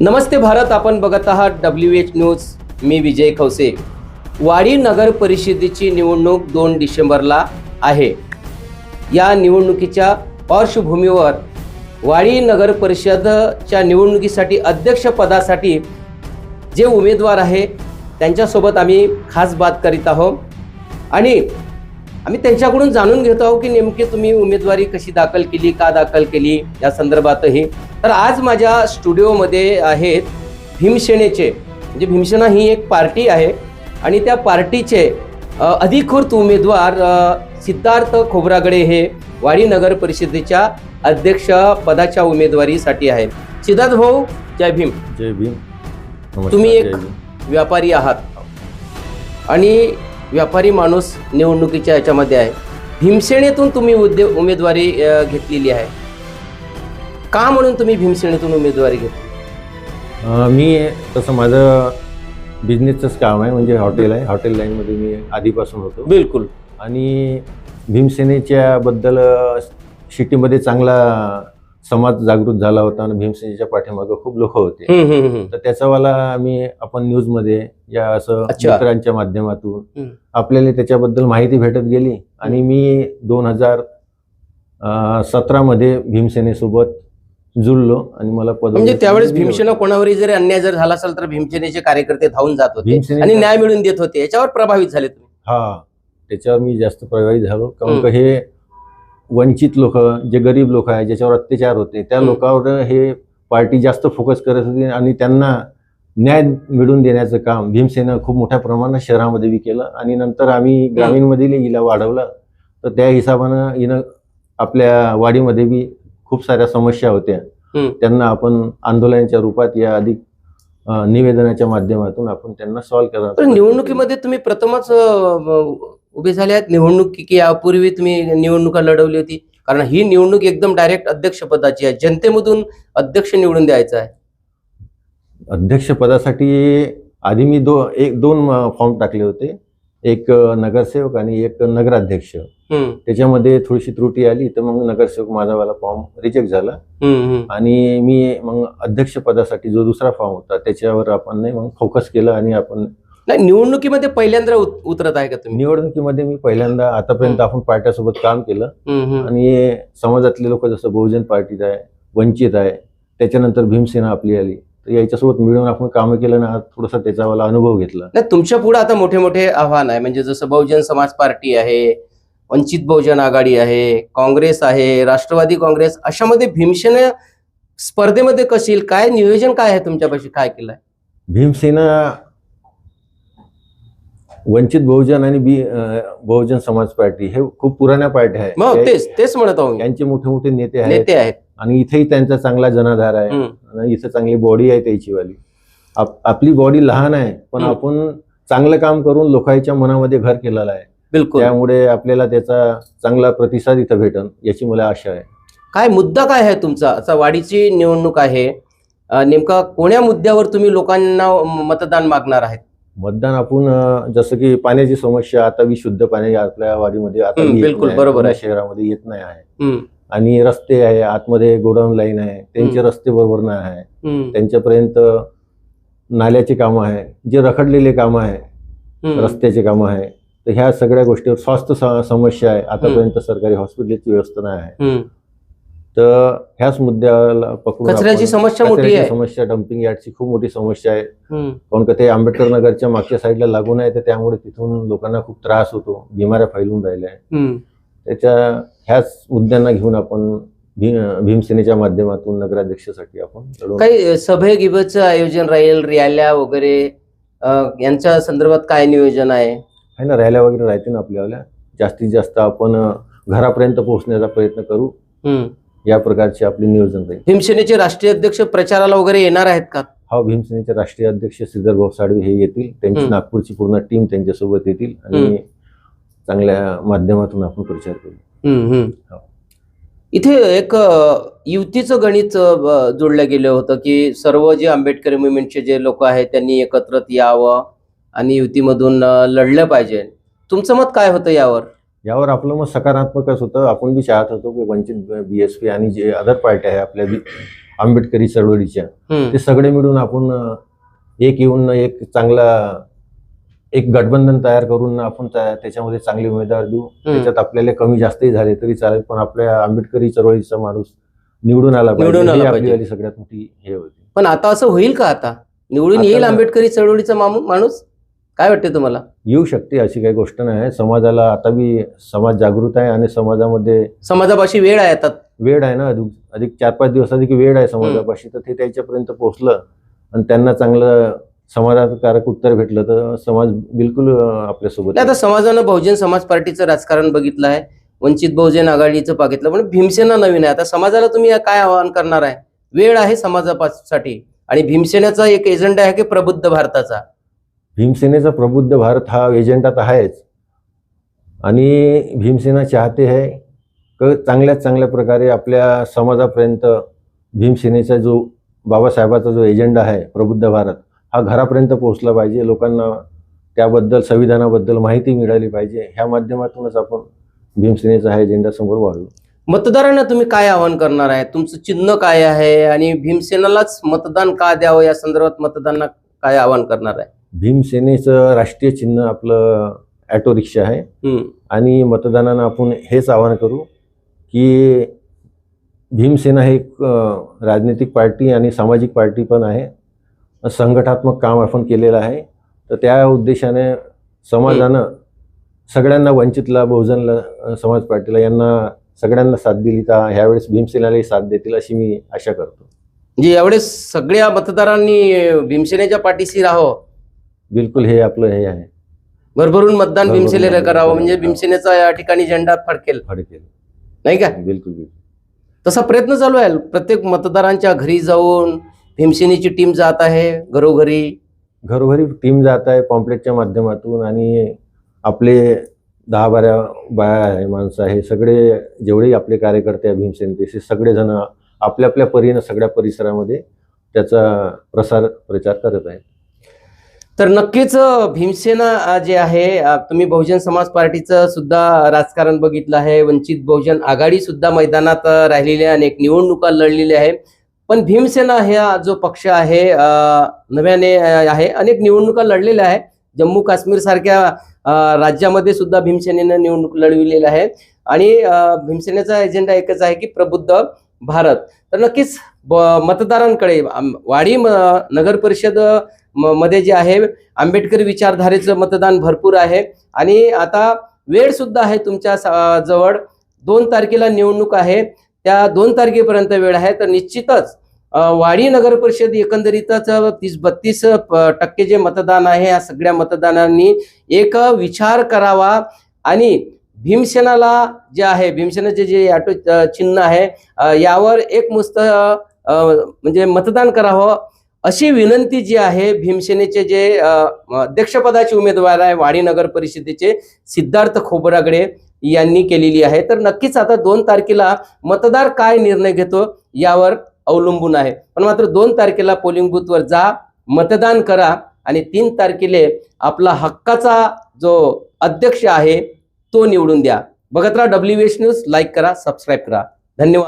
नमस्ते भारत आपण बघत आहात डब्ल्यू एच न्यूज मी विजय खवसे. वाडी नगर परिषदेची निवडणूक दोन डिसेंबरला आहे. या निवडणुकीच्या पार्श्वभूमीवर वाडी नगर परिषदच्या निवडणुकीसाठी अध्यक्षपदासाठी जे उमेदवार आहे त्यांच्यासोबत आम्ही खास बात करीत आहोत. आणि आम्ही त्यांच्याकडून जाणून घेत आहोत की नेमकी तुम्ही उमेदवारी कशी दाखल केली का दाखल केली या संदर्भातही. तर आज माझ्या स्टुडिओमध्ये आहेत भीमसेनेचे म्हणजे भीमसेना ही एक पार्टी आहे आणि त्या पार्टीचे अधिकृत उमेदवार सिद्धार्थ खोबरागडे हे वाडी नगर परिषदेच्या अध्यक्ष पदाच्या उमेदवारीसाठी आहे सिद्धार्थ भाऊ जय भीम. जय भीम. तुम्ही एक. व्यापारी आहात. आणि व्यापारी माणूस निवडणुकीच्या याच्यामध्ये आहे. भीमसेनेतून तुम्ही उद्य उमेदवारी घेतलेली आहे. का म्हणून तुम्ही भीमसेनेतून उमेदवारी घेतली? मी तसं माझं बिझनेसचंच काम आहे. म्हणजे हॉटेल आहे. हॉटेल लाईनमध्ये मी आधीपासून होतो. बिलकुल. आणि भीमसेनेच्या बद्दल सिटीमध्ये चांगला समाज जागृत झाला होता आणि भीमसेनेच्या पाठीमागं खूप लोक होते. तर त्याचावाला आम्ही आपण न्यूजमध्ये या असं अच्छा. मित्रांच्या माध्यमातून. आपल्याला त्याच्याबद्दल माहिती भेटत गेली आणि मी दोन हजार सतरामध्ये भीमसेनेसोबत जुळलो आणि मला पद म्हणजे त्यावेळेस भीमसेना कोणावरही जरी अन्याय जर झाला असेल तर भीमसेनेचे कार्यकर्ते धावून जात होते आणि न्याय मिळवून देत होते. याच्यावर प्रभावित झाले तुम्ही. हा त्याच्यावर मी जास्त प्रभावित झालो. कारण हे वंचित लोक जे गरीब लोक आहेत ज्याच्यावर अत्याचार होते त्या. लोकांवर हे पार्टी जास्त फोकस करत होती आणि त्यांना न्याय मिळवून देण्याचं काम भीमसेना खूप मोठ्या प्रमाणात शहरामध्ये बी केलं आणि नंतर आम्ही ग्रामीणमध्ये हिला वाढवलं तर त्या हिशोबानं हिनं आपल्या वाडीमध्ये बी खूप साऱ्या समस्या होत्या. त्यांना आपण आंदोलनाच्या रूपात या अधिक निवेदनाच्या माध्यमातून आपण त्यांना सॉल्व्ह तर निवडणुकीमध्ये तुम्ही प्रथमच उभे झाले आहेत निवडणूक की यापूर्वी तुम्ही निवडणुका लढवली होती. कारण ही निवडणूक एकदम डायरेक्ट अध्यक्षपदाची आहे. जनतेमधून अध्यक्ष निवडून द्यायचा आहे. अध्यक्षपदासाठी आधी मी दो एक दोन फॉर्म टाकले होते. एक नगरसेवक आणि एक नगराध्यक्ष. त्याच्यामध्ये थोडीशी त्रुटी आली तर मग नगरसेवक माझावाला फॉर्म रिजेक्ट झाला. आणि मी मग अध्यक्षपदासाठी जो दुसरा फॉर्म होता त्याच्यावर आपण नाही मग फोकस केलं आणि आपण नाही निवडणुकीमध्ये पहिल्यांदा उत- उतरत आहे का तुम्ही? निवडणुकीमध्ये मी पहिल्यांदा आतापर्यंत आपण पार्ट्यासोबत काम केलं. हम्म. आणि समाजातले लोक जसं बहुजन पार्टीत आहे वंचित आहे त्याच्यानंतर भीमसेना आपली आली. तर याच्यासोबत मिळून आपण कामं केलं ना थोडासा त्याचावाला अनुभव घेतला. नाही तुमच्यापुढे आता मोठे मोठे आव्हान आहे. म्हणजे जसं बहुजन समाज पार्टी आहे वंचित बहुजन आघाडी आहे काँग्रेस आहे राष्ट्रवादी काँग्रेस अशामध्ये भीमसेना स्पर्धेमध्ये कशी येईल? काय नियोजन काय आहे तुमच्यापाशी? काय केलंय? भीमसेना वंचित बहुजन आणि बी बहुजन समाज पार्टी हे खूप पुराण्या पार्ट्या आहेत. तेच तेच म्हणत आहो मी. यांचे मोठे मोठे नेते आहेत. नेते आहेत. आणि इथेही त्यांचा चांगला जनाधार आहे. आणि इथं चांगली बॉडी आहे त्याची वाली आप- आपली बॉडी लहान आहे पण. आपण चांगलं काम करून लोकांच्या मनामध्ये घर केलेलं आहे. बिलकुल. त्यामुळे आपल्याला त्याचा चांगला प्रतिसाद इथं भेटन याची मला आशा आहे. काय मुद्दा काय आहे तुमचा? आता वाडीची निवडणूक आहे. नेमका कोण्या मुद्द्यावर तुम्ही लोकांना मतदान मागणार आहेत? मतदान आपण जसं की पाण्याची समस्या आता विशुद्ध पाणी आपल्या वाडीमध्ये आता बिलकुल. बरोबर आहे. शहरामध्ये येत नाही आहे आणि रस्ते आहे आतमध्ये गोडाऊन लाईन आहे त्यांचे. रस्ते बरोबर नाही आहे त्यांच्यापर्यंत नाल्याची कामं आहे जे रखडलेले कामं आहे. रस्त्याचे कामं आहे तर ह्या सगळ्या गोष्टीवर स्वास्थ्य समस्या आहे आतापर्यंत सरकारी हॉस्पिटलची व्यवस्था नाही आहे. तर ह्याच मुद्द्याला पकडून कचऱ्याची समस्या मोठी आहे. समस्या डम्पिंग यार्डची खूप मोठी समस्या आहे. कारण का ते आंबेडकर नगरच्या मागच्या साईडला लागून आहे तर त्यामुळे तिथून लोकांना खूप त्रास होतो. बिमाऱ्या फैलून राहिल्या. त्याच्या ह्याच मुद्द्यांना घेऊन आपण भीमसेनेच्या माध्यमातून नगराध्यक्षासाठी आपण. काही सभे गिबचं आयोजन राहील रॅल्या वगैरे यांच्या संदर्भात काय नियोजन आहे? आहे ना रॅल्या वगैरे राहते ना आपल्याला. जास्तीत जास्त आपण घरापर्यंत पोहोचण्याचा प्रयत्न करू. या प्रकारचे आपले नियोजन राहील भीमसेनेचे राष्ट्रीय अध्यक्ष प्रचाराला वगैरे येणार आहेत का हा भीमसेनेचे राष्ट्रीय अध्यक्ष श्रीधर भाऊ साळवे हे येतील त्यांची. नागपूरची पूर्ण टीम त्यांच्यासोबत येतील आणि. चांगल्या माध्यमातून आपण प्रचार करू. हो. इथे एक युतीचं गणित जोडलं गेलं होतं की सर्व जे आंबेडकरी मुवमेंटचे जे लोक आहेत त्यांनी एकत्रित यावं आणि युतीमधून लढलं पाहिजे तुमचं मत काय होतं यावर यावर आपलं मत सकारात्मकच होतं. आपण बी चाहत होतो की वंचित बी एस पी आणि जे अदर पार्टी आहे आपल्या आंबेडकरी चळवळीच्या. ते सगळे मिळून आपण एक येऊन एक चांगला एक गठबंधन तयार करून आपण त्या- त्याच्यामध्ये चांगले उमेदवार देऊ. त्याच्यात आपल्याला कमी जास्तही झाले तरी चालेल पण आपल्या आंबेडकरी चळवळीचा माणूस निवडून आला निवडून पाहिजे. सगळ्यात मोठी हे होती. पण आता असं होईल का आता? निवडून येईल आंबेडकरी चळवळीचा माणूस? काय वाटते तुम्हाला? येऊ शकते अशी काही गोष्ट नाही समाजाला आता बी समाज जागृत आहे आणि समाजामध्ये समाजापाशी वेळ आहे आता? वेळ आहे ना. अधिक अधिक चार पाच दिवस अधिक वेळ आहे समाजापाशी. तर ते त्याच्यापर्यंत पोहोचलं आणि त्यांना चांगलं समाधानकारक उत्तर भेटलं तर समाज बिलकुल आपल्यासोबत आता समाजानं बहुजन समाज पार्टीचं राजकारण बघितलं आहे. वंचित बहुजन आघाडीचं बघितलं. पण भीमसेना नवीन आहे. आता समाजाला तुम्ही काय आवाहन करणार आहे? वेळ आहे समाजासाठी. आणि भीमसेनेचा एक एजेंडा आहे की प्रबुद्ध भारताचा. भीमसेनेचा प्रबुद्ध भारत हा एजेंडा तर आहेच. आणि भीमसेना चाहते आहे क चांगल्यात चांगल्या प्रकारे आपल्या समाजापर्यंत भीमसेनेचा जो बाबासाहेबाचा जो एजेंडा आहे प्रबुद्ध भारत हा घरापर्यंत पोहोचला पाहिजे. लोकांना त्याबद्दल संविधानाबद्दल माहिती मिळाली पाहिजे. ह्या माध्यमातूनच आपण भीमसेनेचा हा एजेंडा समोर वाढवू मतदारांना तुम्ही काय आवाहन करणार आहे? तुमचं चिन्ह काय आहे? आणि भीमसेनालाच मतदान का द्यावं? या संदर्भात मतदारांना काय आवाहन करणार आहे? भीमसेनेचं राष्ट्रीय चिन्ह आपलं ॲटो रिक्षा आहे. आणि मतदानानं आपण हेच आवाहन करू की भीमसेना हे एक राजनैतिक पार्टी आणि सामाजिक पार्टी पण आहे. संघटात्मक काम आपण केलेलं आहे. तर त्या उद्देशाने समाजानं सगळ्यांना वंचितला बहुजनला समाज पार्टीला यांना सगळ्यांना साथ दिली तर ह्यावेळेस भीमसेनालाही साथ देतील अशी मी आशा करतो. म्हणजे यावेळेस सगळ्या मतदारांनी भीमसेनेच्या पाठीशी राहावं. बिलकुल हे आपलं हे आहे. भरभरून मतदान भरभरून भीमसेनेला मतदान करावं म्हणजे करावं. भीमसेनेचा या ठिकाणी झेंडा फडकेल. फडकेल. नाही का? बिलकुल बिलकुल. तसा प्रयत्न चालू आहे. प्रत्येक मतदारांच्या घरी जाऊन भीमसेनेची टीम जात आहे घरोघरी. घरोघरी टीम जात आहे पॉम्पलेटच्या माध्यमातून आणि आपले दहा बारा बाया आहे माणसं आहे सगळे जेवढे आपले कार्यकर्ते आहे भीमसेनेचे सगळेजण आपल्या आपल्या परीनं सगळ्या परिसरामध्ये त्याचा प्रसार प्रचार करत आहेत. तर नक्कीच भीमसेना जे आहे तुम्ही बहुजन समाज पार्टीचं सुद्धा राजकारण बघितलं आहे. वंचित बहुजन आघाडी सुद्धा मैदानात राहिलेली आहे अनेक निवडणुका लढलेल्या आहे. पण भीमसेना हा जो पक्ष आहे नव्याने आहे अनेक निवडणुका लढलेल्या आहे. जम्मू काश्मीर सारख्या राज्यामध्ये सुद्धा भीमसेनेनं निवडणूक लढविलेल्या आहे. आणि भीमसेनेचा एजेंडा एकच आहे की प्रबुद्ध भारत. तर नक्कीच ब- मतदारांकडे आम- वाडी नगर परिषद मध्ये जे आहे आंबेडकर विचारधारेचं मतदान भरपूर आहे. आणि आता वेळ सुद्धा आहे तुमच्या सा- जवळ. दोन तारखेला निवडणूक आहे. त्या दोन तारखेपर्यंत वेळ आहे. तर निश्चितच वाडी नगर परिषद एकंदरीतच तीस बत्तीस प- टक्के जे मतदान आहे या सगळ्या मतदानांनी एक विचार करावा. आणि भीमसेनाला जे आहे भीमसेनाचे जे ऑटो चिन्ह आहे यावर एक मुस्त म्हणजे मतदान करावं. अशी विनंती जी आहे भीमसेनेचे जे अध्यक्षपदाचे उमेदवार आहे वाडी नगर परिषदेचे सिद्धार्थ खोबरागडे यांनी केलेली आहे. तर नक्कीच आता दोन तारखेला मतदार काय निर्णय घेतो यावर अवलंबून आहे. पण मात्र दोन तारखेला पोलिंग बूथवर जा मतदान करा आणि तीन तारखेला आपला हक्काचा जो अध्यक्ष आहे तो निवडून द्या. बघत राहा डब्ल्यू एच न्यूज लाईक करा सबस्क्राईब करा. धन्यवाद.